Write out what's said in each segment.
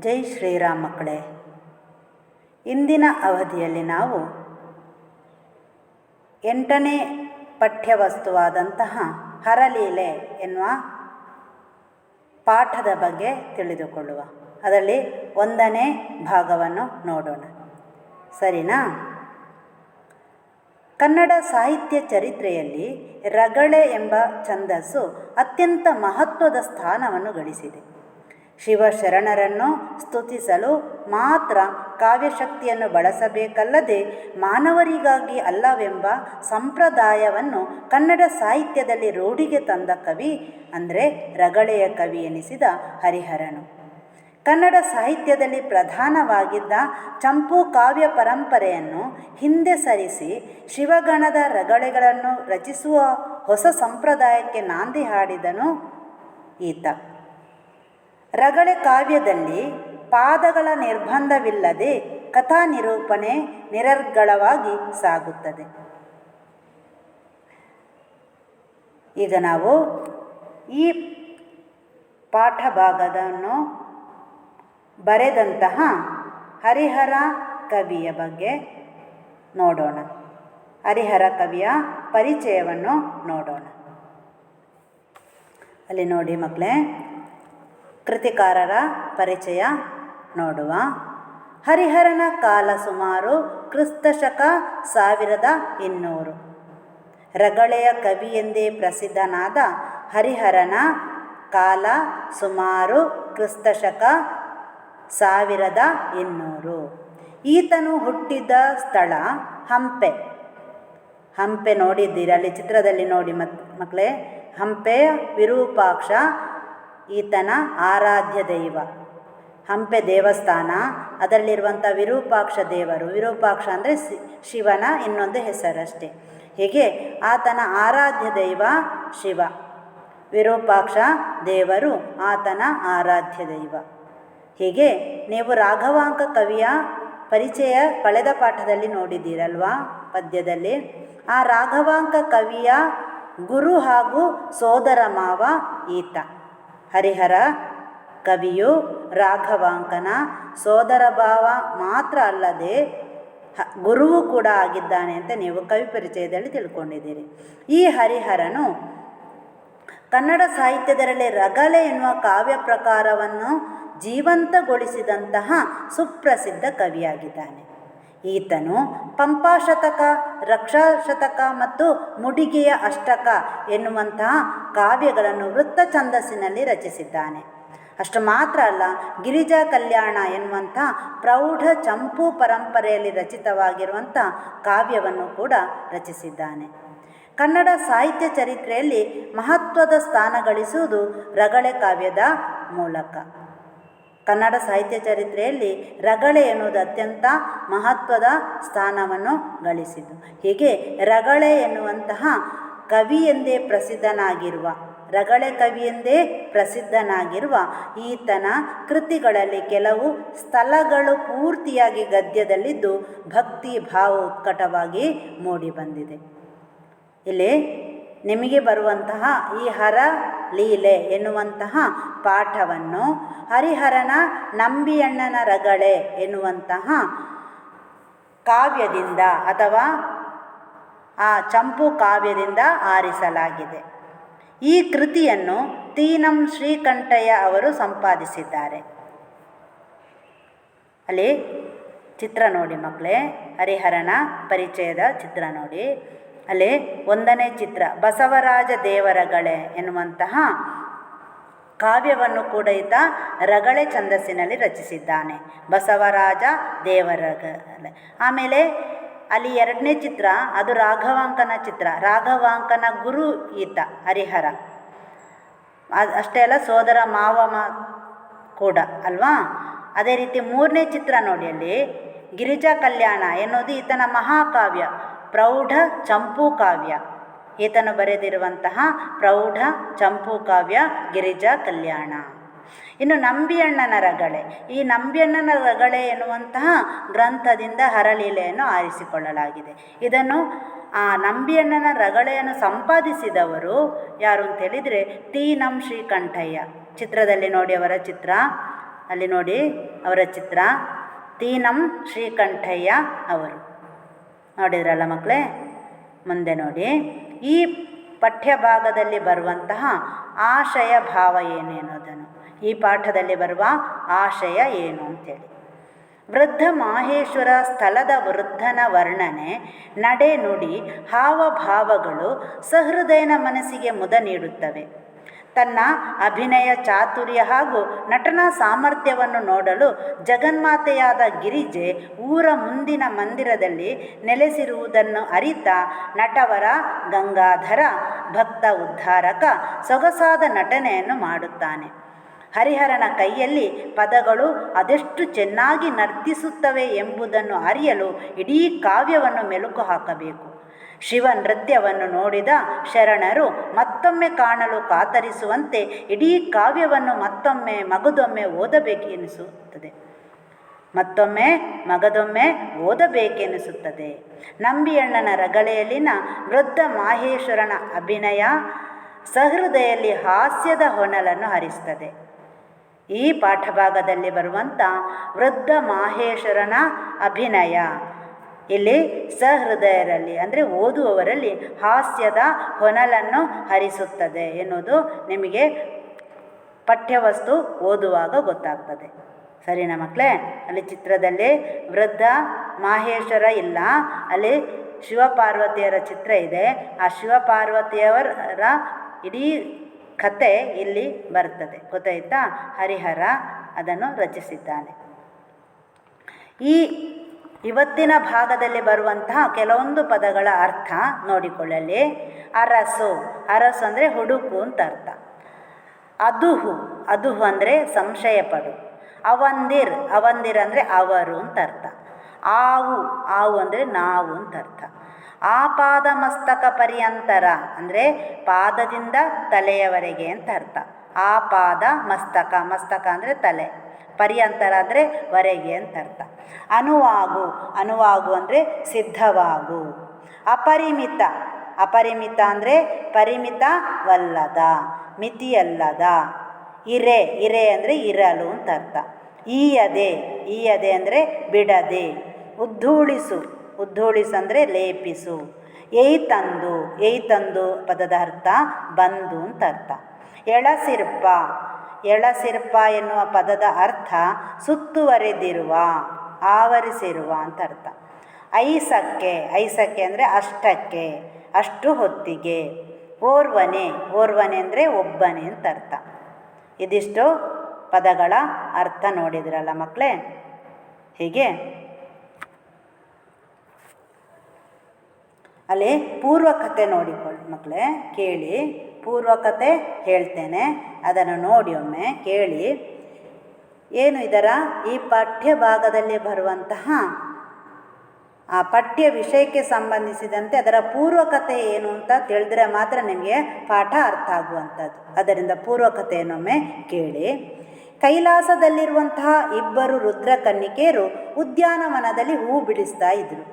ಜೈ ಶ್ರೀರಾಮ್ ಮಕ್ಕಳೇ. ಇಂದಿನ ಅವಧಿಯಲ್ಲಿ ನಾವು ಎಂಟನೇ ಪಠ್ಯವಸ್ತುವಾದಂತಹ ಹರಲೀಲೆ ಎನ್ನುವ ಪಾಠದ ಬಗ್ಗೆ ತಿಳಿದುಕೊಳ್ಳುವ. ಅದರಲ್ಲಿ ಒಂದನೇ ಭಾಗವನ್ನು ನೋಡೋಣ. ಸರಿನಾ? ಕನ್ನಡ ಸಾಹಿತ್ಯ ಚರಿತ್ರೆಯಲ್ಲಿ ರಗಳೆ ಎಂಬ ಛಂದಸ್ಸು ಅತ್ಯಂತ ಮಹತ್ವದ ಸ್ಥಾನವನ್ನು ಗಳಿಸಿದೆ. ಶಿವಶರಣರನ್ನು ಸ್ತುತಿಸಲು ಮಾತ್ರ ಕಾವ್ಯಶಕ್ತಿಯನ್ನು ಬಳಸಬೇಕಲ್ಲದೆ ಮಾನವರಿಗಾಗಿ ಅಲ್ಲವೆಂಬ ಸಂಪ್ರದಾಯವನ್ನು ಕನ್ನಡ ಸಾಹಿತ್ಯದಲ್ಲಿ ರೂಢಿಗೆ ತಂದ ಕವಿ ಅಂದರೆ ರಗಳೆಯ ಕವಿ ಎನಿಸಿದ ಹರಿಹರನು. ಕನ್ನಡ ಸಾಹಿತ್ಯದಲ್ಲಿ ಪ್ರಧಾನವಾಗಿದ್ದ ಚಂಪು ಕಾವ್ಯ ಪರಂಪರೆಯನ್ನು ಹಿಂದೆ ಸರಿಸಿ ಶಿವಗಣದ ರಗಳೆಗಳನ್ನು ರಚಿಸುವ ಹೊಸ ಸಂಪ್ರದಾಯಕ್ಕೆ ನಾಂದಿ ಹಾಡಿದನು ಈತ. ರಗಳೆ ಕಾವ್ಯದಲ್ಲಿ ಪಾದಗಳ ನಿರ್ಬಂಧವಿಲ್ಲದೆ ಕಥಾ ನಿರೂಪಣೆ ನಿರರ್ಗಳವಾಗಿ ಸಾಗುತ್ತದೆ. ಈಗ ನಾವು ಈ ಪಾಠ ಭಾಗದನ್ನು ಬರೆದಂತಹ ಹರಿಹರ ಕವಿಯ ಬಗ್ಗೆ ನೋಡೋಣ. ಹರಿಹರ ಕವಿಯ ಪರಿಚಯವನ್ನು ನೋಡೋಣ. ಅಲ್ಲಿ ನೋಡಿ ಮಕ್ಕಳೇ ಕೃತಿಕಾರರ ಪರಿಚಯ ನೋಡುವ. ಹರಿಹರನ ಕಾಲ ಸುಮಾರು ಕ್ರಿಸ್ತಶಕ ಸಾವಿರದ ಇನ್ನೂರು. ರಗಳೆಯ ಕವಿ ಎಂದೇ ಪ್ರಸಿದ್ಧನಾದ ಹರಿಹರನ ಕಾಲ ಸುಮಾರು ಕ್ರಿಸ್ತಶಕ ಸಾವಿರದ ಇನ್ನೂರು. ಈತನು ಹುಟ್ಟಿದ ಸ್ಥಳ ಹಂಪೆ. ಹಂಪೆ ನೋಡಿದ್ದೀರಲ್ಲಿ ಚಿತ್ರದಲ್ಲಿ ನೋಡಿ ಮತ್ ಮಕ್ಕಳೇ ಹಂಪೆ ವಿರೂಪಾಕ್ಷ ಈತನ ಆರಾಧ್ಯ ದೈವ. ಹಂಪೆ ದೇವಸ್ಥಾನ ಅದರಲ್ಲಿರುವಂಥ ವಿರೂಪಾಕ್ಷ ದೇವರು. ವಿರೂಪಾಕ್ಷ ಅಂದರೆ ಶಿವನ ಇನ್ನೊಂದು ಹೆಸರಷ್ಟೇ. ಹೀಗೆ ಆತನ ಆರಾಧ್ಯ ದೈವ ಶಿವ. ವಿರೂಪಾಕ್ಷ ದೇವರು ಆತನ ಆರಾಧ್ಯ ದೈವ. ಹೀಗೆ ನೀವು ರಾಘವಾಂಕ ಕವಿಯ ಪರಿಚಯ ಕಳೆದ ಪಾಠದಲ್ಲಿ ನೋಡಿದ್ದೀರಲ್ವಾ? ಪದ್ಯದಲ್ಲಿ, ಆ ರಾಘವಾಂಕ ಕವಿಯ ಗುರು ಹಾಗೂ ಸೋದರ ಮಾವ ಈತ. ಹರಿಹರ ಕವಿಯು ರಾಘವಾಂಕನ ಸೋದರ ಭಾವ ಮಾತ್ರ ಅಲ್ಲದೆ ಗುರುವು ಕೂಡ ಆಗಿದ್ದಾನೆ ಅಂತ ನೀವು ಕವಿ ಪರಿಚಯದಲ್ಲಿ ತಿಳ್ಕೊಂಡಿದ್ದೀರಿ. ಈ ಹರಿಹರನು ಕನ್ನಡ ಸಾಹಿತ್ಯದರಲ್ಲಿ ರಗಳೆ ಎನ್ನುವ ಕಾವ್ಯ ಪ್ರಕಾರವನ್ನು ಜೀವಂತಗೊಳಿಸಿದಂತಹ ಸುಪ್ರಸಿದ್ಧ ಕವಿಯಾಗಿದ್ದಾನೆ. ಈತನು ಪಂಪಾಶತಕ, ರಕ್ಷಾಶತಕ ಮತ್ತು ಮುಡಿಗೆಯ ಅಷ್ಟಕ ಎನ್ನುವಂತಹ ಕಾವ್ಯಗಳನ್ನು ವೃತ್ತ ಛಂದಸ್ಸಿನಲ್ಲಿ ರಚಿಸಿದ್ದಾನೆ. ಅಷ್ಟು ಮಾತ್ರ ಅಲ್ಲ, ಗಿರಿಜಾ ಕಲ್ಯಾಣ ಎನ್ನುವಂಥ ಪ್ರೌಢ ಚಂಪು ಪರಂಪರೆಯಲ್ಲಿ ರಚಿತವಾಗಿರುವಂಥ ಕಾವ್ಯವನ್ನು ಕೂಡ ರಚಿಸಿದ್ದಾನೆ. ಕನ್ನಡ ಸಾಹಿತ್ಯ ಚರಿತ್ರೆಯಲ್ಲಿ ಮಹತ್ವದ ಸ್ಥಾನ ಗಳಿಸುವುದು ರಗಳೆ ಕಾವ್ಯದ ಮೂಲಕ. ಕನ್ನಡ ಸಾಹಿತ್ಯ ಚರಿತ್ರೆಯಲ್ಲಿ ರಗಳೆ ಎನ್ನುವುದು ಅತ್ಯಂತ ಮಹತ್ವದ ಸ್ಥಾನವನ್ನು ಗಳಿಸಿತು ಹೀಗೆ ರಗಳೆ ಎನ್ನುವಂತಹ ಕವಿ ಎಂದೇ ಪ್ರಸಿದ್ಧನಾಗಿರುವ, ರಗಳೆ ಕವಿ ಎಂದೇ ಪ್ರಸಿದ್ಧನಾಗಿರುವ ಈತನ ಕೃತಿಗಳಲ್ಲಿ ಕೆಲವು ಸ್ಥಳಗಳು ಪೂರ್ತಿಯಾಗಿ ಗದ್ಯದಲ್ಲಿದ್ದು ಭಕ್ತಿ ಭಾವ ಉತ್ಕಟವಾಗಿ ಮೂಡಿಬಂದಿದೆ. ಇಲ್ಲಿ ನಿಮಗೆ ಬರುವಂತಹ ಈ ಹರ ಲೀಲೆ ಎನ್ನುವಂತಹ ಪಾಠವನ್ನು ಹರಿಹರನ ನಂಬಿಯಣ್ಣನ ರಗಳೆ ಎನ್ನುವಂತಹ ಕಾವ್ಯದಿಂದ ಅಥವಾ ಆ ಚಂಪು ಕಾವ್ಯದಿಂದ ಆರಿಸಲಾಗಿದೆ. ಈ ಕೃತಿಯನ್ನು ತೀನಂ ಶ್ರೀಕಂಠಯ್ಯ ಅವರು ಸಂಪಾದಿಸಿದ್ದಾರೆ. ಅಲ್ಲಿ ಚಿತ್ರ ನೋಡಿ ಮಕ್ಕಳೇ, ಹರಿಹರನ ಪರಿಚಯದ ಚಿತ್ರ ನೋಡಿ. ಅಲ್ಲಿ ಒಂದನೇ ಚಿತ್ರ, ಬಸವರಾಜ ದೇವರಗಳೆ ಎನ್ನುವಂತಹ ಕಾವ್ಯವನ್ನು ಕೂಡ ಈತ ರಗಳೆ ಛಂದಸ್ಸಿನಲ್ಲಿ ರಚಿಸಿದ್ದಾನೆ, ಬಸವರಾಜ ದೇವರಗಳೆ. ಆಮೇಲೆ ಅಲ್ಲಿ ಎರಡನೇ ಚಿತ್ರ, ಅದು ರಾಘವಾಂಕನ ಚಿತ್ರ, ರಾಘವಾಂಕನ ಗುರು ಈತ, ಹರಿಹರ. ಅಷ್ಟೇ ಅಲ್ಲ, ಸೋದರ ಮಾವಮ ಕೂಡ ಅಲ್ವಾ? ಅದೇ ರೀತಿ ಮೂರನೇ ಚಿತ್ರ ನೋಡಿ ಅಲ್ಲಿ, ಗಿರಿಜಾ ಕಲ್ಯಾಣ ಎನ್ನುವುದು ಈತನ ಮಹಾಕಾವ್ಯ. ಪ್ರೌಢ ಚಂಪು ಕಾವ್ಯ. ಈತನು ಬರೆದಿರುವಂತಹ ಪ್ರೌಢ ಚಂಪು ಕಾವ್ಯ ಗಿರಿಜಾ ಕಲ್ಯಾಣ. ಇನ್ನು ನಂಬಿಯಣ್ಣನ ರಗಳೆ. ಈ ನಂಬಿಯಣ್ಣನ ರಗಳೆ ಎನ್ನುವಂತಹ ಗ್ರಂಥದಿಂದ ಹರಲೀಲೆಯನ್ನು ಆರಿಸಿಕೊಳ್ಳಲಾಗಿದೆ. ಇದನ್ನು, ಆ, ನಂಬಿಯಣ್ಣನ ರಗಳೆಯನ್ನು ಸಂಪಾದಿಸಿದವರು ಯಾರು ಅಂತೇಳಿದರೆ ಟಿ. ನಂ ಶ್ರೀಕಂಠಯ್ಯ. ಚಿತ್ರದಲ್ಲಿ ನೋಡಿ ಅವರ ಚಿತ್ರ. ಅಲ್ಲಿ ನೋಡಿ ಅವರ ಚಿತ್ರ. ತೀನಂ ಶ್ರೀಕಂಠಯ್ಯ ಅವರು. ನೋಡಿದ್ರಲ್ಲ ಮಕ್ಕಳೇ? ಮುಂದೆ ನೋಡಿ. ಈ ಪಠ್ಯಭಾಗದಲ್ಲಿ ಬರುವಂತಹ ಆಶಯ ಭಾವ ಏನು ಈ ಪಾಠದಲ್ಲಿ ಬರುವ ಆಶಯ ಏನು ಅಂತೇಳಿ. ವೃದ್ಧ ಮಾಹೇಶ್ವರ ಸ್ಥಳದ ವೃದ್ಧನ ವರ್ಣನೆ ನಡೆ ನುಡಿ ಹಾವಭಾವಗಳು ಸಹೃದಯನ ಮನಸ್ಸಿಗೆ ಮುದ ನೀಡುತ್ತವೆ. ತನ್ನ ಅಭಿನಯ ಚಾತುರ್ಯ ಹಾಗೂ ನಟನಾ ಸಾಮರ್ಥ್ಯವನ್ನು ನೋಡಲು ಜಗನ್ಮಾತೆಯಾದ ಗಿರಿಜೆ ಊರ ಮುಂದಿನ ಮಂದಿರದಲ್ಲಿ ನೆಲೆಸಿರುವುದನ್ನು ಅರಿತ ನಟವರ ಗಂಗಾಧರ ಭಕ್ತ ಉದ್ಧಾರಕ ಸೊಗಸಾದ ನಟನೆಯನ್ನು ಮಾಡುತ್ತಾನೆ. ಹರಿಹರನ ಕೈಯಲ್ಲಿ ಪದಗಳು ಅದೆಷ್ಟು ಚೆನ್ನಾಗಿ ನರ್ತಿಸುತ್ತವೆ ಎಂಬುದನ್ನು ಅರಿಯಲು ಇಡೀ ಕಾವ್ಯವನ್ನು ಮೆಲುಕು ಹಾಕಬೇಕು. ಶಿವ ನೃತ್ಯವನ್ನು ನೋಡಿದ ಶರಣರು ಮತ್ತೊಮ್ಮೆ ಕಾಣಲು ಕಾತರಿಸುವಂತೆ ಇಡೀ ಕಾವ್ಯವನ್ನು ಮತ್ತೊಮ್ಮೆ ಮಗದೊಮ್ಮೆ ಓದಬೇಕೆನಿಸುತ್ತದೆ. ಮತ್ತೊಮ್ಮೆ ಮಗದೊಮ್ಮೆ ಓದಬೇಕೆನಿಸುತ್ತದೆ. ನಂಬಿಯಣ್ಣನ ರಗಳೆಯಲ್ಲಿನ ವೃದ್ಧ ಮಾಹೇಶ್ವರನ ಅಭಿನಯ ಸಹೃದಯಲ್ಲಿ ಹಾಸ್ಯದ ಹೊನಲನ್ನು ಹರಿಸುತ್ತದೆ. ಈ ಪಾಠಭಾಗದಲ್ಲಿ ಬರುವಂಥ ವೃದ್ಧ ಮಾಹೇಶ್ವರನ ಅಭಿನಯ ಇಲ್ಲಿ ಸಹೃದಯರಲ್ಲಿ, ಅಂದರೆ ಓದುವವರಲ್ಲಿ ಹಾಸ್ಯದ ಹೊನಲನ್ನು ಹರಿಸುತ್ತದೆ ಎನ್ನುವುದು ನಿಮಗೆ ಪಠ್ಯವಸ್ತು ಓದುವಾಗ ಗೊತ್ತಾಗ್ತದೆ. ಸರಿನಾ ಮಕ್ಕಳೇ ಅಲ್ಲಿ ಚಿತ್ರದಲ್ಲಿ ವೃದ್ಧ ಮಾಹೇಶ್ವರ ಇಲ್ಲ, ಅಲ್ಲಿ ಶಿವಪಾರ್ವತಿಯರ ಚಿತ್ರ ಇದೆ. ಆ ಶಿವಪಾರ್ವತಿಯವರ ಇಡೀ ಕತೆ ಇಲ್ಲಿ ಬರ್ತದೆ. ಗೊತ್ತಾಯ್ತಾ? ಹರಿಹರ ಅದನ್ನು ರಚಿಸಿದ್ದಾನೆ. ಈ ಇವತ್ತಿನ ಭಾಗದಲ್ಲಿ ಬರುವಂತಹ ಕೆಲವೊಂದು ಪದಗಳ ಅರ್ಥ ನೋಡಿಕೊಳ್ಳಲಿ. ಅರಸು ಅರಸು ಅಂದರೆ ಹುಡುಕು ಅಂತ ಅರ್ಥ. ಅದುಹು ಅದುಹು ಅಂದರೆ ಸಂಶಯ ಪಡು ಅವಂದಿರ್ ಅವಂದಿರ್ ಅಂದರೆ ಅವರು ಅಂತ ಅರ್ಥ. ಆವು ಆವು ಅಂದರೆ ನಾವು ಅಂತ ಅರ್ಥ. ಆಪಾದ ಮಸ್ತಕ ಪರ್ಯಂತರ ಅಂದರೆ ಪಾದದಿಂದ ತಲೆಯವರೆಗೆ ಅಂತ ಅರ್ಥ. ಆಪಾದ ಮಸ್ತಕ ಮಸ್ತಕ ಅಂದರೆ ತಲೆ, ಪರ್ಯಂತರ ಅಂದರೆ ವರೆಗೆ ಅಂತ ಅರ್ಥ. ಅನುವಾಗು ಅನುವಾಗು ಅಂದರೆ ಸಿದ್ಧವಾಗು. ಅಪರಿಮಿತ ಅಪರಿಮಿತ ಅಂದರೆ ಪರಿಮಿತವಲ್ಲದ, ಮಿತಿಯಲ್ಲದ. ಇರೆ ಇರೆ ಅಂದರೆ ಇರಲು ಅಂತ ಅರ್ಥ. ಈಯದೆ ಈಯದೆ ಅಂದರೆ ಬಿಡದೆ. ಉದ್ಧೂಳಿಸು ಉದ್ಧೂಳಿಸು ಅಂದರೆ ಲೇಪಿಸು. ಏಯ್ತಂದು ತಂದು, ಏಯ್ ತಂದು ಪದದ ಅರ್ಥ ಬಂದು ಅಂತ ಅರ್ಥ. ಎಳಸಿರ್ಪ ಎಳಸಿರ್ಪ ಎನ್ನುವ ಪದದ ಅರ್ಥ ಸುತ್ತುವರೆದಿರುವ, ಆವರಿಸಿರುವ ಅಂತ ಅರ್ಥ. ಐಸಕ್ಕೆ ಐಸಕ್ಕೆ ಅಂದರೆ ಅಷ್ಟಕ್ಕೆ, ಅಷ್ಟು ಹೊತ್ತಿಗೆ, ಓರ್ವನೆ ಓರ್ವನೆ ಅಂದರೆ ಒಬ್ಬನೇ ಅಂತ ಅರ್ಥ. ಇದಿಷ್ಟು ಪದಗಳ ಅರ್ಥ ನೋಡಿದ್ರಲ್ಲ ಮಕ್ಕಳೇ ಹೀಗೆ. ಅಲ್ಲಿ ಪೂರ್ವಕತೆ ನೋಡಿಕೊಳ್ಳಿ ಮಕ್ಕಳೇ ಕೇಳಿ. ಪೂರ್ವಕತೆ ಹೇಳ್ತೇನೆ. ಅದನ್ನು ನೋಡಿ ಒಮ್ಮೆ ಕೇಳಿ. ಏನು ಇದರ? ಈ ಪಠ್ಯ ಭಾಗದಲ್ಲಿ ಬರುವಂತಹ ಆ ಪಠ್ಯ ವಿಷಯಕ್ಕೆ ಸಂಬಂಧಿಸಿದಂತೆ ಅದರ ಪೂರ್ವಕತೆ ಏನು ಅಂತ ತಿಳಿದ್ರೆ ಮಾತ್ರ ನಿಮಗೆ ಪಾಠ ಅರ್ಥ ಆಗುವಂಥದ್ದು. ಅದರಿಂದ ಪೂರ್ವಕತೆಯನ್ನೊಮ್ಮೆ ಕೇಳಿ. ಕೈಲಾಸದಲ್ಲಿರುವಂತಹ ಇಬ್ಬರು ರುದ್ರ ಕನ್ನಿಕೆಯರು ಉದ್ಯಾನವನದಲ್ಲಿ ಹೂ ಬಿಡಿಸ್ತಾ ಇದ್ದರು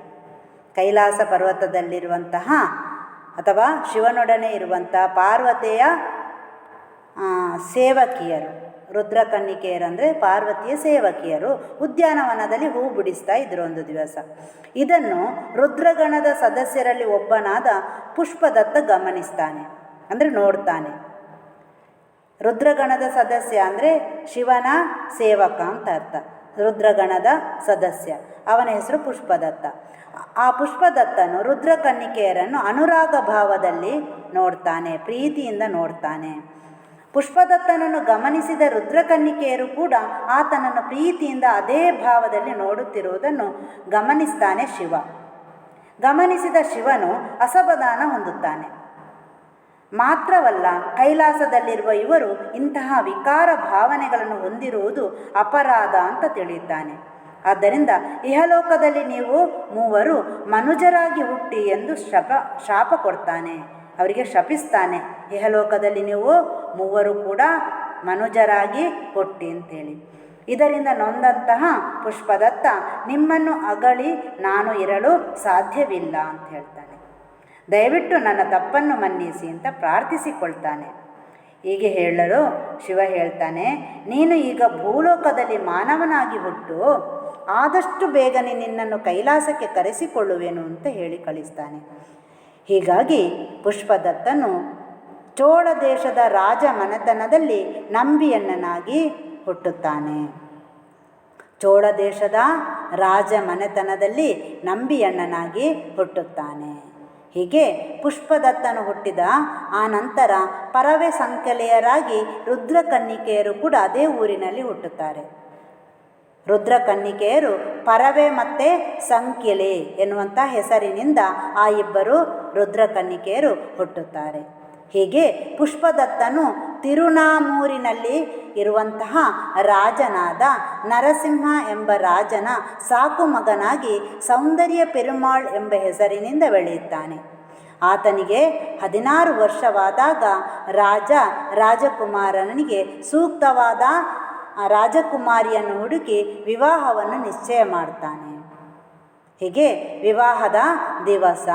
ಕೈಲಾಸ ಪರ್ವತದಲ್ಲಿರುವಂತಹ ಅಥವಾ ಶಿವನೊಡನೆ ಇರುವಂಥ ಪಾರ್ವತಿಯ ಸೇವಕಿಯರು, ರುದ್ರಕನ್ನಿಕೆಯರಂದರೆ ಪಾರ್ವತಿಯ ಸೇವಕಿಯರು ಉದ್ಯಾನವನದಲ್ಲಿ ಹೂ ಬಿಡಿಸ್ತಾ ಇದ್ರು ಒಂದು ದಿವಸ. ಇದನ್ನು ರುದ್ರಗಣದ ಸದಸ್ಯರಲ್ಲಿ ಒಬ್ಬನಾದ ಪುಷ್ಪದತ್ತ ಗಮನಿಸ್ತಾನೆ, ಅಂದರೆ ನೋಡ್ತಾನೆ. ರುದ್ರಗಣದ ಸದಸ್ಯ ಅಂದರೆ ಶಿವನ ಸೇವಕ ಅಂತ ಅರ್ಥ. ರುದ್ರಗಣದ ಸದಸ್ಯ, ಅವನ ಹೆಸರು ಪುಷ್ಪದತ್ತ. ಆ ಪುಷ್ಪದತ್ತನು ರುದ್ರಕನ್ನಿಕೆಯರನ್ನು ಅನುರಾಗ ಭಾವದಲ್ಲಿ ನೋಡ್ತಾನೆ, ಪ್ರೀತಿಯಿಂದ ನೋಡ್ತಾನೆ. ಪುಷ್ಪದತ್ತನನ್ನು ಗಮನಿಸಿದ ರುದ್ರಕನ್ನಿಕೆಯರು ಕೂಡ ಆತನನ್ನು ಪ್ರೀತಿಯಿಂದ ಅದೇ ಭಾವದಲ್ಲಿ ನೋಡುತ್ತಿರುವುದನ್ನು ಗಮನಿಸ್ತಾನೆ ಶಿವ. ಗಮನಿಸಿದ ಶಿವನು ಅಸಮಾಧಾನ ಹೊಂದುತ್ತಾನೆ. ಮಾತ್ರವಲ್ಲ, ಕೈಲಾಸದಲ್ಲಿರುವ ಇವರು ಇಂತಹ ವಿಕಾರ ಭಾವನೆಗಳನ್ನು ಹೊಂದಿರುವುದು ಅಪರಾಧ ಅಂತ ತಿಳಿಯುತ್ತಾನೆ. ಆದ್ದರಿಂದ ಇಹಲೋಕದಲ್ಲಿ ನೀವು ಮೂವರು ಮನುಜರಾಗಿ ಹುಟ್ಟಿ ಎಂದು ಶಪ, ಶಾಪ ಕೊಡ್ತಾನೆ. ಅವರಿಗೆ ಶಪಿಸ್ತಾನೆ. ಇಹಲೋಕದಲ್ಲಿ ನೀವು ಮೂವರು ಕೂಡ ಮನುಜರಾಗಿ ಹುಟ್ಟಿ ಅಂತೇಳಿ. ಇದರಿಂದ ನೊಂದಂತಹ ಪುಷ್ಪದತ್ತ ನಿಮ್ಮನ್ನು ಅಗಳಿ ನಾನು ಇರಲು ಸಾಧ್ಯವಿಲ್ಲ ಅಂತ ಹೇಳ್ತಾನೆ. ದಯವಿಟ್ಟು ನನ್ನ ತಪ್ಪನ್ನು ಮನ್ನಿಸಿ ಅಂತ ಪ್ರಾರ್ಥಿಸಿಕೊಳ್ತಾನೆ. ಹೀಗೆ ಹೇಳಲು ಶಿವ ಹೇಳ್ತಾನೆ, ನೀನು ಈಗ ಭೂಲೋಕದಲ್ಲಿ ಮಾನವನಾಗಿ ಹುಟ್ಟು ಆದಷ್ಟು ಬೇಗನೆ ನಿನ್ನನ್ನು ಕೈಲಾಸಕ್ಕೆ ಕರೆಸಿಕೊಳ್ಳುವೆನು ಅಂತ ಹೇಳಿ ಕಳಿಸ್ತಾನೆ. ಹೀಗಾಗಿ ಪುಷ್ಪದತ್ತನು ಚೋಳ ದೇಶದ ರಾಜ ಮನೆತನದಲ್ಲಿ ನಂಬಿಯನ್ನನಾಗಿ ಹುಟ್ಟುತ್ತಾನೆ. ಚೋಳ ದೇಶದ ರಾಜ ಮನೆತನದಲ್ಲಿ ನಂಬಿಯಣ್ಣನಾಗಿ ಹುಟ್ಟುತ್ತಾನೆ. ಹೀಗೆ ಪುಷ್ಪದತ್ತನು ಹುಟ್ಟಿದ ಆ ನಂತರ ಪರವೆ ಸಂಕಲೆಯರಾಗಿ ರುದ್ರಕನ್ನಿಕೆಯರು ಕೂಡ ಅದೇ ಊರಿನಲ್ಲಿ ಹುಟ್ಟುತ್ತಾರೆ. ರುದ್ರಕನ್ನಿಕೆಯರು ಪರವೆ ಮತ್ತು ಸಂಖ್ಯಲೆ ಎನ್ನುವಂಥ ಹೆಸರಿನಿಂದ ಆ ಇಬ್ಬರು ರುದ್ರಕನ್ನಿಕೆಯರು ಹುಟ್ಟುತ್ತಾರೆ. ಹೀಗೆ ಪುಷ್ಪದತ್ತನು ತಿರುನಾಮೂರಿನಲ್ಲಿ ಇರುವಂತಹ ರಾಜನಾದ ನರಸಿಂಹ ಎಂಬ ರಾಜನ ಸಾಕು ಮಗನಾಗಿ ಸೌಂದರ್ಯ ಪೆರುಮಾಳ್ ಎಂಬ ಹೆಸರಿನಿಂದ ಬೆಳೆಯುತ್ತಾನೆ. ಆತನಿಗೆ ಹದಿನಾರು ವರ್ಷವಾದಾಗ ರಾಜ ರಾಜಕುಮಾರನಿಗೆ ಸೂಕ್ತವಾದ ರಾಜಕುಮಾರಿಯನ್ನು ಹುಡುಕಿ ವಿವಾಹವನ್ನು ನಿಶ್ಚಯ ಮಾಡ್ತಾನೆ. ಹೀಗೆ? ವಿವಾಹದ ದಿವಸ.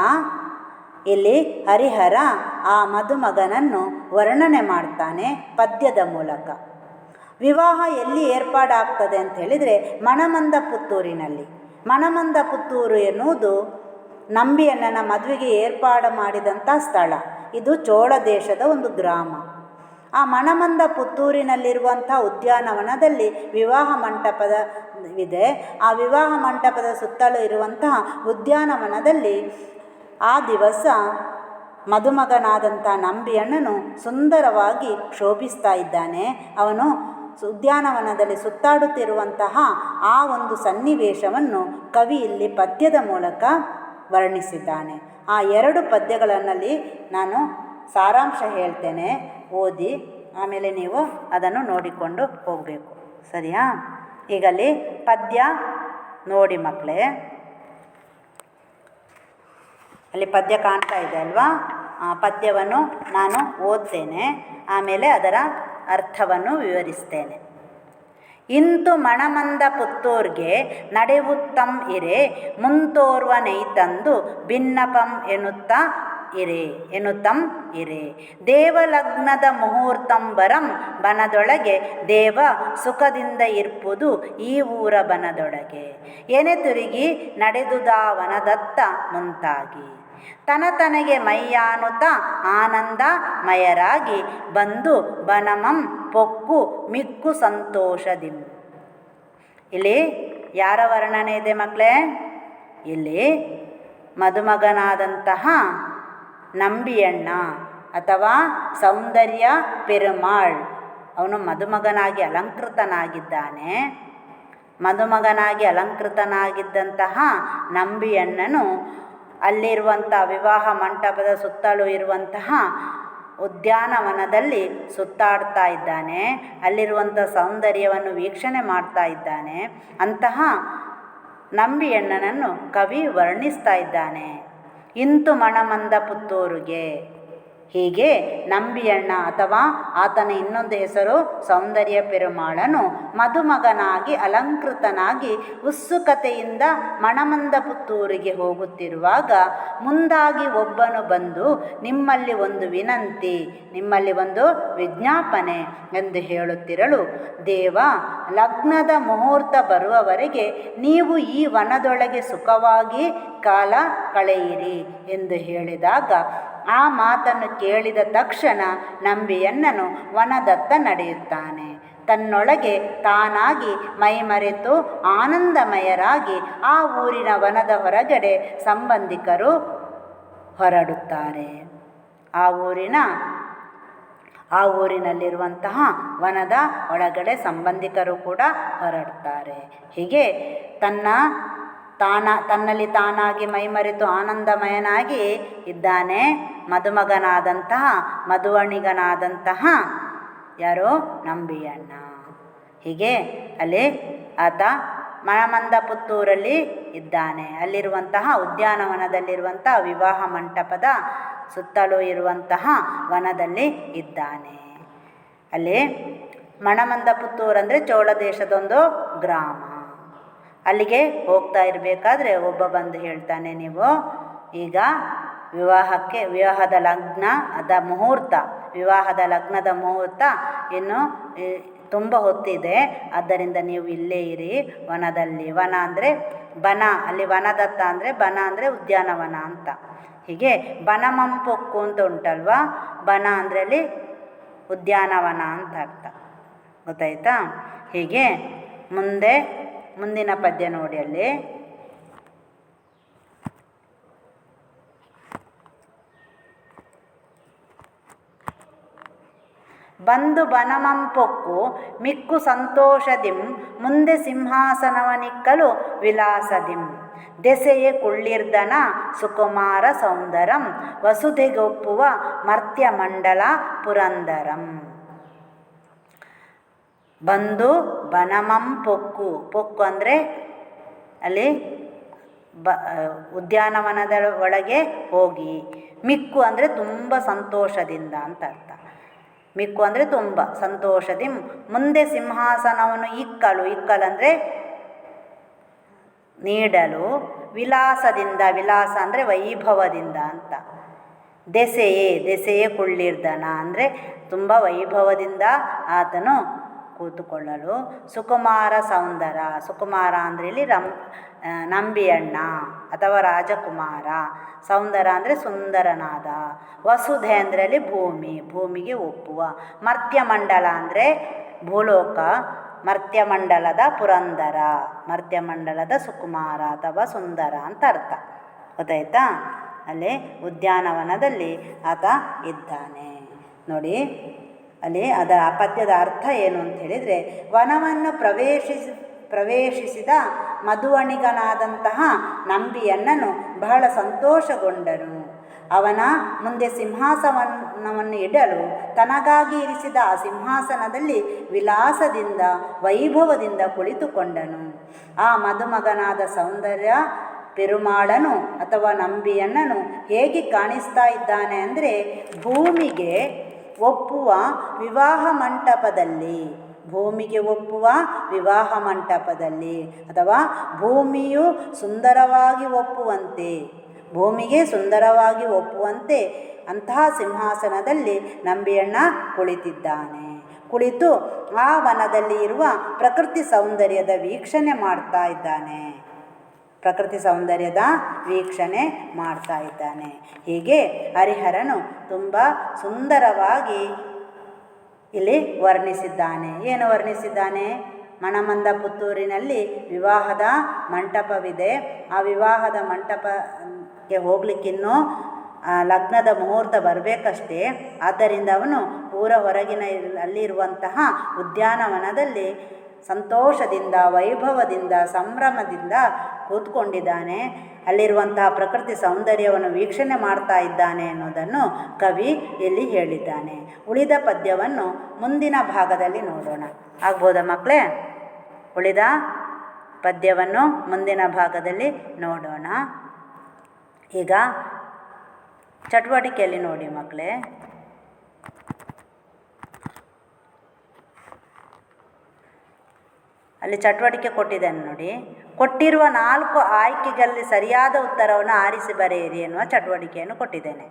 ಇಲ್ಲಿ ಹರಿಹರ ಆ ಮದುಮಗನನ್ನು ವರ್ಣನೆ ಮಾಡ್ತಾನೆ ಪದ್ಯದ ಮೂಲಕ. ವಿವಾಹ ಎಲ್ಲಿ ಏರ್ಪಾಡಾಗ್ತದೆ ಅಂತ ಹೇಳಿದರೆ ಮಣಮಂದ ಪುತ್ತೂರಿನಲ್ಲಿ ಮಣಮಂದ ಪುತ್ತೂರು ಎನ್ನುವುದು ನಂಬಿಯಣ್ಣನ ಮದುವೆಗೆ ಏರ್ಪಾಡು ಮಾಡಿದಂಥ ಸ್ಥಳ. ಇದು ಚೋಳ ದೇಶದ ಒಂದು ಗ್ರಾಮ. ಆ ಮಣಮಂದ ಪುತ್ತೂರಿನಲ್ಲಿರುವಂಥ ಉದ್ಯಾನವನದಲ್ಲಿ ವಿವಾಹ ಮಂಟಪದ ಇದೆ. ಆ ವಿವಾಹ ಮಂಟಪದ ಸುತ್ತಲೂ ಇರುವಂತಹ ಉದ್ಯಾನವನದಲ್ಲಿ ಆ ದಿವಸ ಮದುಮಗನಾದಂಥ ನಂಬಿಯಣ್ಣನು ಸುಂದರವಾಗಿ ಕ್ಷೋಭಿಸ್ತಾ ಇದ್ದಾನೆ. ಅವನು ಉದ್ಯಾನವನದಲ್ಲಿ ಸುತ್ತಾಡುತ್ತಿರುವಂತಹ ಆ ಒಂದು ಸನ್ನಿವೇಶವನ್ನು ಕವಿ ಇಲ್ಲಿ ಪದ್ಯದ ಮೂಲಕ ವರ್ಣಿಸಿದ್ದಾನೆ. ಆ ಎರಡು ಪದ್ಯಗಳಲ್ಲಿ ನಾನು ಸಾರಾಂಶ ಹೇಳ್ತೇನೆ. ಓದಿ ಆಮೇಲೆ ನೀವು ಅದನ್ನು ನೋಡಿಕೊಂಡು ಹೋಗಬೇಕು. ಸರಿಯಾ? ಈಗಲ್ಲಿ ಪದ್ಯ ನೋಡಿ ಮಕ್ಕಳೇ. ಅಲ್ಲಿ ಪದ್ಯ ಕಾಣ್ತಾ ಇದೆ ಅಲ್ವಾ? ಆ ಪದ್ಯವನ್ನು ನಾನು ಓದ್ತೇನೆ, ಆಮೇಲೆ ಅದರ ಅರ್ಥವನ್ನು ವಿವರಿಸ್ತೇನೆ. ಇಂತು ಮಣಮಂದ ಪುತ್ತೂರ್ಗೆ ನಡೆವುತ್ತಂ ಇರೆ, ಮುಂತೋರ್ವ ನೈತಂದು ಭಿನ್ನಪಂ ಎನ್ನುತ್ತಾ ಇರೆ ಎನ್ನುತ್ತಂ ಇರೆ. ದೇವಲಗ್ನದ ಮುಹೂರ್ತಂಬರಂ ಬನದೊಳಗೆ ದೇವ ಸುಖದಿಂದ ಇರ್ಪುದು ಈ ಊರ ಬನದೊಳಗೆ. ಎನೆ ತಿರುಗಿ ನಡೆದುದಾವನದತ್ತ ಮುಂತಾಗಿ. ತನ ತನಗೆ ಮೈಯಾನುತ ಆನಂದಮಯರಾಗಿ ಬಂದು ಬನಮಂ ಪೊಕ್ಕು ಮಿಕ್ಕು ಸಂತೋಷದಿಂ. ಇಲ್ಲಿ ಯಾರ ವರ್ಣನೆ ಇದೆ ಮಕ್ಕಳೇ? ಇಲ್ಲಿ ಮದುಮಗನಾದಂತಹ ನಂಬಿಯಣ್ಣ ಅಥವಾ ಸೌಂದರ್ಯ ಪೆರುಮಾಳ್. ಅವನು ಮದುಮಗನಾಗಿ ಅಲಂಕೃತನಾಗಿದ್ದಾನೆ. ಮದುಮಗನಾಗಿ ಅಲಂಕೃತನಾಗಿದ್ದಂತಹ ನಂಬಿಯಣ್ಣನು ಅಲ್ಲಿರುವಂಥ ವಿವಾಹ ಮಂಟಪದ ಸುತ್ತಲೂ ಇರುವಂತಹ ಉದ್ಯಾನವನದಲ್ಲಿ ಸುತ್ತಾಡ್ತಾ ಇದ್ದಾನೆ. ಅಲ್ಲಿರುವಂಥ ಸೌಂದರ್ಯವನ್ನು ವೀಕ್ಷಣೆ ಮಾಡ್ತಾ ಇದ್ದಾನೆ. ಅಂತಹ ನಂಬಿಯಣ್ಣನನ್ನು ಕವಿ ವರ್ಣಿಸ್ತಾ ಇದ್ದಾನೆ. ಇಂತು ಮಣಮಂದ ಪುತ್ತೂರಿಗೆ. ಹೀಗೆ ನಂಬಿಯಣ್ಣ ಅಥವಾ ಆತನ ಇನ್ನೊಂದು ಹೆಸರು ಸೌಂದರ್ಯ ಪೆರುಮಾಳನು ಮದುಮಗನಾಗಿ ಅಲಂಕೃತನಾಗಿ ಉತ್ಸುಕತೆಯಿಂದ ಮಣಮಂದ ಪುತ್ತೂರಿಗೆ ಹೋಗುತ್ತಿರುವಾಗ ಮುಂದಾಗಿ ಒಬ್ಬನು ಬಂದು, ನಿಮ್ಮಲ್ಲಿ ಒಂದು ವಿನಂತಿ, ನಿಮ್ಮಲ್ಲಿ ಒಂದು ವಿಜ್ಞಾಪನೆ ಎಂದು ಹೇಳುತ್ತಿರಲು ದೇವ, ಲಗ್ನದ ಮುಹೂರ್ತ ಬರುವವರೆಗೆ ನೀವು ಈ ವನದೊಳಗೆ ಸುಖವಾಗಿ ಕಾಲ ಕಳೆಯಿರಿ ಎಂದು ಹೇಳಿದಾಗ ಆ ಮಾತನ್ನು ಕೇಳಿದ ತಕ್ಷಣ ನಂಬಿಯನ್ನನು ವನದತ್ತ ನಡೆಯುತ್ತಾನೆ. ತನ್ನೊಳಗೆ ತಾನಾಗಿ ಮೈಮರೆತು ಆನಂದಮಯರಾಗಿ ಆ ಊರಿನ ವನದ ಹೊರಗಡೆ ಸಂಬಂಧಿಕರು ಹೊರಡುತ್ತಾರೆ. ಆ ಊರಿನ, ಆ ಊರಿನಲ್ಲಿರುವಂತಹ ವನದ ಒಳಗಡೆ ಸಂಬಂಧಿಕರು ಕೂಡ ಹೊರಡ್ತಾರೆ ಹೀಗೆ ತನ್ನ ತಾನ, ತನ್ನಲ್ಲಿ ತಾನಾಗಿ ಮೈಮರೆತು ಆನಂದಮಯನಾಗಿ ಇದ್ದಾನೆ. ಮದುಮಗನಾದಂತಹ ಮಧುವಣಿಗನಾದಂತಹ ಯಾರೋ ನಂಬಿಯಣ್ಣ. ಹೀಗೆ ಅಲ್ಲಿ ಆತ ಮಣಮಂದ ಪುತ್ತೂರಲ್ಲಿ ಇದ್ದಾನೆ. ಅಲ್ಲಿರುವಂತಹ ಉದ್ಯಾನವನದಲ್ಲಿರುವಂತಹ ವಿವಾಹ ಮಂಟಪದ ಸುತ್ತಲೂ ಇರುವಂತಹ ವನದಲ್ಲಿ ಇದ್ದಾನೆ. ಅಲ್ಲಿ ಮಣಮಂದ ಪುತ್ತೂರು ಅಂದರೆ ಚೋಳ ದೇಶದೊಂದು ಗ್ರಾಮ. ಅಲ್ಲಿಗೆ ಹೋಗ್ತಾ ಇರಬೇಕಾದ್ರೆ ಒಬ್ಬ ಬಂದು ಹೇಳ್ತಾನೆ ನೀವು, ಈಗ ವಿವಾಹಕ್ಕೆ, ವಿವಾಹದ ಲಗ್ನ ಅದ ಮುಹೂರ್ತ, ವಿವಾಹದ ಲಗ್ನದ ಮುಹೂರ್ತ ಇನ್ನು ತುಂಬ ಹೊತ್ತಿದೆ. ಆದ್ದರಿಂದ ನೀವು ಇಲ್ಲೇ ಇರಿ, ವನದಲ್ಲಿ, ವನ ಅಂದರೆ ಬನ, ಅಲ್ಲಿ ವನದತ್ತ ಅಂದರೆ ಬನ ಅಂದರೆ ಉದ್ಯಾನವನ ಅಂತ. ಹೀಗೆ ಬನಮಂಪೊಕ್ಕು ಅಂತ ಉಂಟಲ್ವಾ? ಬನ ಅಂದರೆ ಅಲ್ಲಿ ಉದ್ಯಾನವನ ಅಂತ ಅರ್ಥ. ಗೊತ್ತಾಯ್ತಾ? ಹೀಗೆ ಮುಂದೆ ಮುಂದಿನ ಪದ್ಯ ನೋಡಿ ಅಲ್ಲಿ. ಬಂದು ಬನಮಂಪೊಕ್ಕು ಮಿಕ್ಕು ಸಂತೋಷದಿಂ, ಮುಂದೆ ಸಿಂಹಾಸನವನಿಕ್ಕಲು ವಿಲಾಸದಿಂ. ದೆಸೆಯೇ ಕುಳ್ಳಿರ್ದನ ಸುಕುಮಾರ ಸೌಂದರಂ, ವಸುಧೆಗೊಪ್ಪುವ ಮರ್ತ್ಯ ಮಂಡಲ ಪುರಂದರಂ. ಬಂದು ಬನಮಂ ಪೊಕ್ಕು. ಪೊಕ್ಕು ಅಂದರೆ ಅಲ್ಲಿ ಬ ಉದ್ಯಾನವನದ ಒಳಗೆ ಹೋಗಿ. ಮಿಕ್ಕು ಅಂದರೆ ತುಂಬ ಸಂತೋಷದಿಂದ ಅಂತ ಅರ್ಥ. ಮಿಕ್ಕು ಅಂದರೆ ತುಂಬ ಸಂತೋಷದಿ ಮುಂದೆ ಸಿಂಹಾಸನವನ್ನು ಇಕ್ಕಲು. ಇಕ್ಕಲಂದರೆ ನೀಡಲು. ವಿಲಾಸದಿಂದ, ವಿಲಾಸ ಅಂದರೆ ವೈಭವದಿಂದ ಅಂತ. ದೆಸೆಯೇ ದೆಸೆಯೇ ಕುಳ್ಳಿರ್ದನ ಅಂದರೆ ತುಂಬ ವೈಭವದಿಂದ ಆತನು ಕೂತುಕೊಳ್ಳಲು ಸುಕುಮಾರ ಸೌಂದರ. ಸುಕುಮಾರ ಅಂದರೆ ಇಲ್ಲಿ ರಂ ನಂಬಿಯಣ್ಣ ಅಥವಾ ರಾಜಕುಮಾರ. ಸೌಂದರ ಅಂದರೆ ಸುಂದರನಾದ. ವಸುಧೆ ಅಂದರೆ ಅಲ್ಲಿ ಭೂಮಿ, ಭೂಮಿಗೆ ಒಪ್ಪುವ. ಮರ್ತ್ಯಮಂಡಲ ಅಂದರೆ ಭೂಲೋಕ, ಮರ್ತ್ಯಮಂಡಲದ ಪುರಂದರ, ಮರ್ತ್ಯಮಂಡಲದ ಸುಕುಮಾರ ಅಥವಾ ಸುಂದರ ಅಂತ ಅರ್ಥ. ಗೊತ್ತಾಯ್ತಾ? ಅಲ್ಲಿ ಉದ್ಯಾನವನದಲ್ಲಿ ಆತ ಇದ್ದಾನೆ. ನೋಡಿ. ಅಲ್ಲಿ ಅದರ ಪದ್ಯದ ಅರ್ಥ ಏನು ಅಂತ ಹೇಳಿದರೆ, ವನವನ್ನು ಪ್ರವೇಶಿಸಿ, ಪ್ರವೇಶಿಸಿದ ಮಧುವಣಿಗನಾದಂತಹ ನಂಬಿಯಣ್ಣನು ಬಹಳ ಸಂತೋಷಗೊಂಡನು. ಅವನ ಮುಂದೆ ಸಿಂಹಾಸನವನ್ನು ಇಡಲು ತನಗಾಗಿ ಇರಿಸಿದ ಆ ಸಿಂಹಾಸನದಲ್ಲಿ ವಿಲಾಸದಿಂದ, ವೈಭವದಿಂದ ಕುಳಿತುಕೊಂಡನು. ಆ ಮದುಮಗನಾದ ಸೌಂದರ್ಯ ಪೆರುಮಾಳನು ಅಥವಾ ನಂಬಿಯನ್ನನು ಹೇಗೆ ಕಾಣಿಸ್ತಾ ಇದ್ದಾನೆ ಅಂದರೆ ಭೂಮಿಗೆ ಒಪ್ಪುವ ವಿವಾಹ ಮಂಟಪದಲ್ಲಿ. ಭೂಮಿಗೆ ಒಪ್ಪುವ ವಿವಾಹ ಮಂಟಪದಲ್ಲಿ ಅಥವಾ ಭೂಮಿಯು ಸುಂದರವಾಗಿ ಒಪ್ಪುವಂತೆ. ಭೂಮಿಗೆ ಸುಂದರವಾಗಿ ಒಪ್ಪುವಂತೆ ಅಂತಹ ಸಿಂಹಾಸನದಲ್ಲಿ ನಂಬಿಯಣ್ಣ ಕುಳಿತಿದ್ದಾನೆ. ಕುಳಿತು ಆ ವನದಲ್ಲಿ ಇರುವ ಪ್ರಕೃತಿ ಸೌಂದರ್ಯದ ವೀಕ್ಷಣೆ ಮಾಡ್ತಾ ಇದ್ದಾನೆ. ಪ್ರಕೃತಿ ಸೌಂದರ್ಯದ ವೀಕ್ಷಣೆ ಮಾಡ್ತಾ ಇದ್ದಾನೆ. ಹೀಗೆ ಹರಿಹರನು ತುಂಬ ಸುಂದರವಾಗಿ ಇಲ್ಲಿ ವರ್ಣಿಸಿದ್ದಾನೆ. ಏನು ವರ್ಣಿಸಿದ್ದಾನೆ? ಮಣಮಂದ ಪುತ್ತೂರಿನಲ್ಲಿ ವಿವಾಹದ ಮಂಟಪವಿದೆ. ಆ ವಿವಾಹದ ಮಂಟಪಕ್ಕೆ ಹೋಗ್ಲಿಕ್ಕಿನ್ನೂ ಲಗ್ನದ ಮುಹೂರ್ತ ಬರಬೇಕಷ್ಟೇ. ಆದ್ದರಿಂದ ಅವನು ಊರ ಹೊರಗಿನ ಅಲ್ಲಿರುವಂತಹ ಉದ್ಯಾನವನದಲ್ಲಿ ಸಂತೋಷದಿಂದ, ವೈಭವದಿಂದ, ಸಂಭ್ರಮದಿಂದ ಕೂತ್ಕೊಂಡಿದ್ದಾನೆ. ಅಲ್ಲಿರುವಂತಹ ಪ್ರಕೃತಿ ಸೌಂದರ್ಯವನ್ನು ವೀಕ್ಷಣೆ ಮಾಡ್ತಾ ಇದ್ದಾನೆ ಅನ್ನೋದನ್ನು ಕವಿ ಇಲ್ಲಿ ಹೇಳಿದ್ದಾನೆ. ಉಳಿದ ಪದ್ಯವನ್ನು ಮುಂದಿನ ಭಾಗದಲ್ಲಿ ನೋಡೋಣ. ಆಗ್ಬೋದಾ ಮಕ್ಕಳೇ? ಉಳಿದ ಪದ್ಯವನ್ನು ಮುಂದಿನ ಭಾಗದಲ್ಲಿ ನೋಡೋಣ. ಈಗ ಚಟುವಟಿಕೆಯಲ್ಲಿ ನೋಡಿ ಮಕ್ಕಳೇ. ಅಲ್ಲಿ ಚಟುವಟಿಕೆ ಕೊಟ್ಟಿದ್ದಾನೆ ನೋಡಿ. ಕೊಟ್ಟಿರುವ ನಾಲ್ಕು ಆಯ್ಕೆಗಳಲ್ಲಿ ಸರಿಯಾದ ಉತ್ತರವನ್ನು ಆರಿಸಿ ಬರೆಯಿರಿ ಎನ್ನುವ ಚಟುವಟಿಕೆಯನ್ನು ಕೊಟ್ಟಿದ್ದೇನೆ.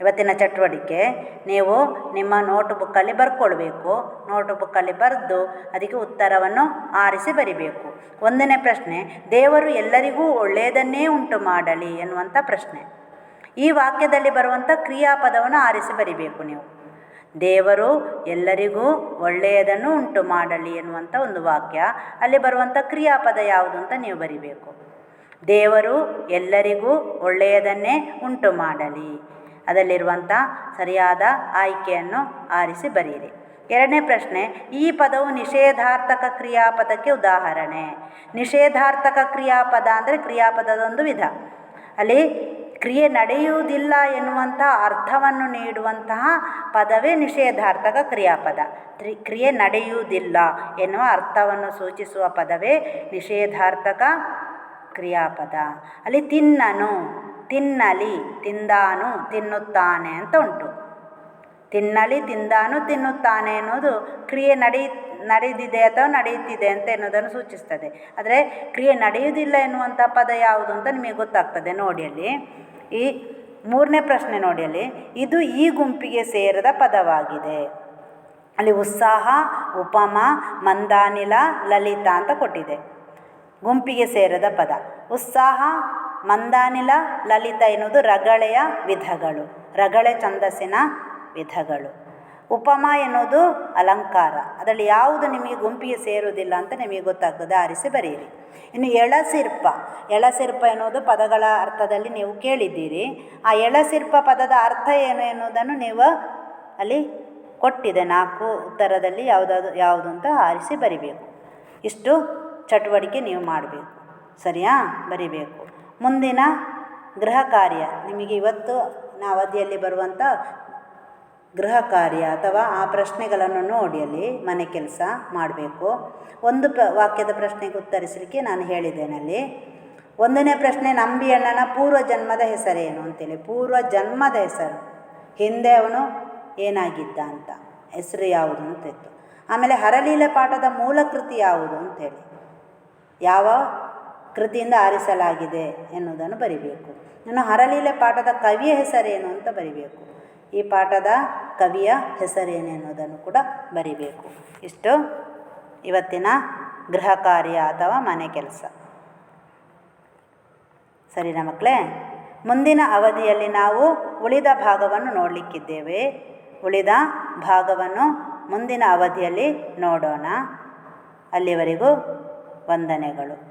ಇವತ್ತಿನ ಚಟುವಟಿಕೆ, ನೀವು ನಿಮ್ಮ ನೋಟ್ ಬುಕ್ಕಲ್ಲಿ ಬರ್ಕೊಳ್ಬೇಕು. ನೋಟ್ ಬುಕ್ಕಲ್ಲಿ ಬರೆದು ಅದಕ್ಕೆ ಉತ್ತರವನ್ನು ಆರಿಸಿ ಬರಿಬೇಕು. ಒಂದನೇ ಪ್ರಶ್ನೆ, ದೇವರು ಎಲ್ಲರಿಗೂ ಒಳ್ಳೆಯದನ್ನೇ ಉಂಟು ಮಾಡಲಿ ಎನ್ನುವಂಥ ಪ್ರಶ್ನೆ. ಈ ವಾಕ್ಯದಲ್ಲಿ ಬರುವಂಥ ಕ್ರಿಯಾಪದವನ್ನು ಆರಿಸಿ ಬರಿಬೇಕು ನೀವು. ದೇವರು ಎಲ್ಲರಿಗೂ ಒಳ್ಳೆಯದನ್ನು ಉಂಟು ಮಾಡಲಿ ಎನ್ನುವಂಥ ಒಂದು ವಾಕ್ಯ. ಅಲ್ಲಿ ಬರುವಂಥ ಕ್ರಿಯಾಪದ ಯಾವುದು ಅಂತ ನೀವು ಬರಿಬೇಕು. ದೇವರು ಎಲ್ಲರಿಗೂ ಒಳ್ಳೆಯದನ್ನೇ ಉಂಟು ಮಾಡಲಿ. ಅದರಲ್ಲಿರುವಂಥ ಸರಿಯಾದ ಆಯ್ಕೆಯನ್ನು ಆರಿಸಿ ಬರೆಯಿರಿ ಎರಡನೇ ಪ್ರಶ್ನೆ, ಈ ಪದವು ನಿಷೇಧಾರ್ಥಕ ಕ್ರಿಯಾಪದಕ್ಕೆ ಉದಾಹರಣೆ. ನಿಷೇಧಾರ್ಥಕ ಕ್ರಿಯಾಪದ ಅಂದರೆ ಕ್ರಿಯಾಪದದೊಂದು ವಿಧ. ಅಲ್ಲಿ ಕ್ರಿಯೆ ನಡೆಯುವುದಿಲ್ಲ ಎನ್ನುವಂಥ ಅರ್ಥವನ್ನು ನೀಡುವಂತಹ ಪದವೇ ನಿಷೇಧಾರ್ಥಕ ಕ್ರಿಯಾಪದ. ತ್ರಿ, ಕ್ರಿಯೆ ನಡೆಯುವುದಿಲ್ಲ ಎನ್ನುವ ಅರ್ಥವನ್ನು ಸೂಚಿಸುವ ಪದವೇ ನಿಷೇಧಾರ್ಥಕ ಕ್ರಿಯಾಪದ. ಅಲ್ಲಿ ತಿನ್ನನು, ತಿನ್ನಲಿ, ತಿಂದಾನು, ತಿನ್ನುತ್ತಾನೆ ಅಂತ ಉಂಟು. ತಿನ್ನಲಿ, ತಿಂದಾನು, ತಿನ್ನುತ್ತಾನೆ ಎನ್ನುವುದು ಕ್ರಿಯೆ ನಡೆಯ ನಡೆದಿದೆ ಅಥವಾ ನಡೆಯುತ್ತಿದೆ ಅಂತ ಎನ್ನುವುದನ್ನು ಸೂಚಿಸ್ತದೆ. ಆದರೆ ಕ್ರಿಯೆ ನಡೆಯುವುದಿಲ್ಲ ಎನ್ನುವಂಥ ಪದ ಯಾವುದು ಅಂತ ನಿಮಗೆ ಗೊತ್ತಾಗ್ತದೆ ನೋಡಿ ಅಲ್ಲಿ. ಈ ಮೂರನೇ ಪ್ರಶ್ನೆ ನೋಡಿ ಅಲ್ಲಿ, ಇದು ಈ ಗುಂಪಿಗೆ ಸೇರದ ಪದವಾಗಿದೆ. ಅಲ್ಲಿ ಉತ್ಸಾಹ, ಉಪಮ, ಮಂದಾನಿಲ, ಲಲಿತ ಅಂತ ಕೊಟ್ಟಿದೆ. ಗುಂಪಿಗೆ ಸೇರದ ಪದ. ಉತ್ಸಾಹ, ಮಂದಾನಿಲ, ಲಲಿತ ಎನ್ನುವುದು ರಗಳೆಯ ವಿಧಗಳು. ರಗಳೆ ಛಂದಸ್ಸಿನ ವಿಧಗಳು. ಉಪಮ ಎನ್ನುವುದು ಅಲಂಕಾರ. ಅದರಲ್ಲಿ ಯಾವುದು ನಿಮಗೆ ಗುಂಪಿಗೆ ಸೇರುವುದಿಲ್ಲ ಅಂತ ನಿಮಗೆ ಗೊತ್ತಾಗ್ತದೆ. ಆರಿಸಿ ಬರೆಯಿರಿ ಇನ್ನು ಎಳಸಿರ್ಪ. ಎಳಸಿರ್ಪ ಎನ್ನುವುದು ಪದಗಳ ಅರ್ಥದಲ್ಲಿ ನೀವು ಕೇಳಿದ್ದೀರಿ. ಆ ಎಳಸಿರ್ಪ ಪದದ ಅರ್ಥ ಏನು ಎನ್ನುವುದನ್ನು ನೀವು ಅಲ್ಲಿ ಕೊಟ್ಟಿದೆ. ನಾಲ್ಕು ಉತ್ತರದಲ್ಲಿ ಯಾವುದಾದ್ರು ಯಾವುದು ಅಂತ ಆರಿಸಿ ಬರಿಬೇಕು. ಇಷ್ಟು ಚಟುವಟಿಕೆ ನೀವು ಮಾಡಬೇಕು. ಸರಿಯಾ? ಬರಿಬೇಕು. ಮುಂದಿನ ಗೃಹ ಕಾರ್ಯ. ನಿಮಗೆ ಇವತ್ತು ಅವಧಿಯಲ್ಲಿ ಬರುವಂಥ ಗೃಹ ಕಾರ್ಯ ಅಥವಾ ಆ ಪ್ರಶ್ನೆಗಳನ್ನು ನೋಡಿ ಅಲ್ಲಿ ಮನೆ ಕೆಲಸ ಮಾಡಬೇಕು. ಒಂದು ಪ್ರ, ವಾಕ್ಯದ ಪ್ರಶ್ನೆಗೆ ಉತ್ತರಿಸಲಿಕ್ಕೆ ನಾನು ಹೇಳಿದ್ದೇನೆ ಅಲ್ಲಿ. ಒಂದನೇ ಪ್ರಶ್ನೆ, ನಂಬಿ ಅಣ್ಣನ ಪೂರ್ವ ಜನ್ಮದ ಹೆಸರೇನು ಅಂತೇಳಿ. ಪೂರ್ವ ಜನ್ಮದ ಹೆಸರು. ಹಿಂದೆ ಅವನು ಏನಾಗಿದ್ದ ಅಂತ. ಹೆಸರು ಯಾವುದು ಅಂತ ಇತ್ತು. ಆಮೇಲೆ ಹರಲೀಲೆ ಪಾಠದ ಮೂಲ ಕೃತಿ ಯಾವುದು ಅಂತೇಳಿ ಯಾವ ಕೃತಿಯಿಂದ ಆರಿಸಲಾಗಿದೆ ಎನ್ನುವುದನ್ನು ಬರಿಬೇಕು. ಇನ್ನು ಹರಲೀಲೆ ಪಾಠದ ಕವಿಯ ಹೆಸರೇನು ಅಂತ ಬರಿಬೇಕು. ಈ ಪಾಠದ ಕವಿಯ ಹೆಸರೇನು ಅನ್ನೋದನ್ನು ಕೂಡ ಬರಿಬೇಕು. ಇಷ್ಟು. ಇವತ್ತಿನ ಗೃಹ ಕಾರ್ಯ ಅಥವಾ ಮನೆ ಕೆಲಸ. ಸರಿನಾ ಮಕ್ಕಳೇ ಮುಂದಿನ ಅವಧಿಯಲ್ಲಿ ನಾವು ಉಳಿದ ಭಾಗವನ್ನು ನೋಡಲಿಕ್ಕಿದ್ದೇವೆ. ಉಳಿದ ಭಾಗವನ್ನು ಮುಂದಿನ ಅವಧಿಯಲ್ಲಿ ನೋಡೋಣ. ಅಲ್ಲಿವರೆಗೂ ವಂದನೆಗಳು.